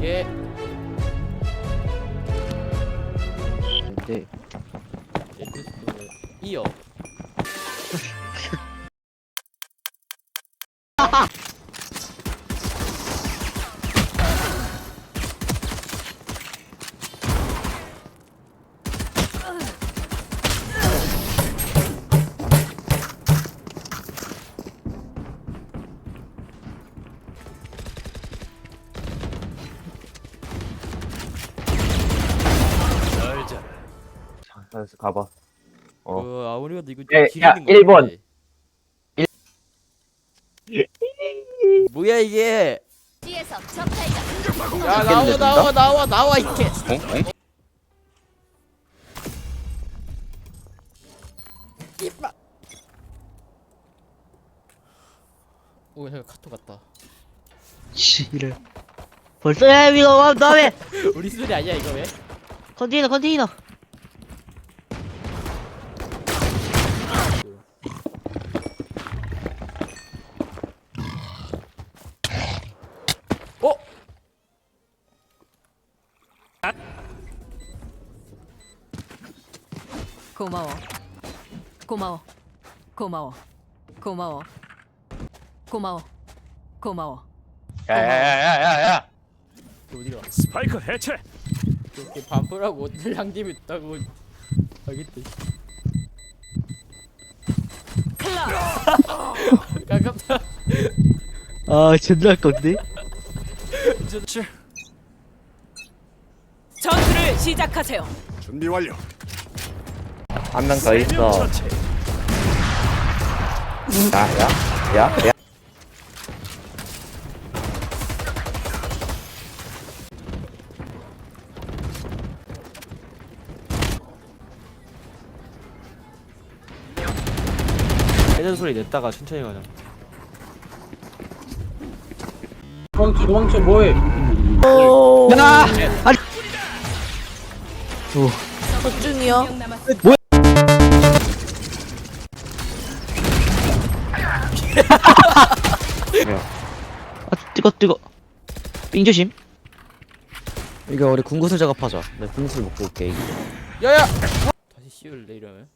예. 네. 에피소드 이어. 알았어 가봐. 어. 그 아무리가 이거 야, 좀 야, 기리는 거 일본. 같아. 뭐야 이게? 뒤에서 적발견. 야 나와 나와 나와 나와 이게. 이빠. 오 잠깐 카톡 왔다. 씨를 벌써 야 이거 와 다음에 우리 소리 아니야 이거 왜? 컨테이너 컨테이너 고마워. 고마워. 고마워. 고마워. 고마워. 고마워. 야야야야야야. 어디가? 스파이크 해체. 이렇게 반풀하고 어딜 향기이 있다고 알겠대. 가깝다. 아 존나 할 건데 전투를 시작하세요. 준비 완료. 한 명 더 있어. 처치. 야야 야. 야. 해전 소리 냈다가 천천히 가자. 도망쳐 도망쳐 뭐해 야 아니 중이요. 아 뜨거 뜨거 삥 조심 이거 우리 군구슬 작업하자. 내 군구슬 먹고 올게. 야야. 다시 씌울래 이러면?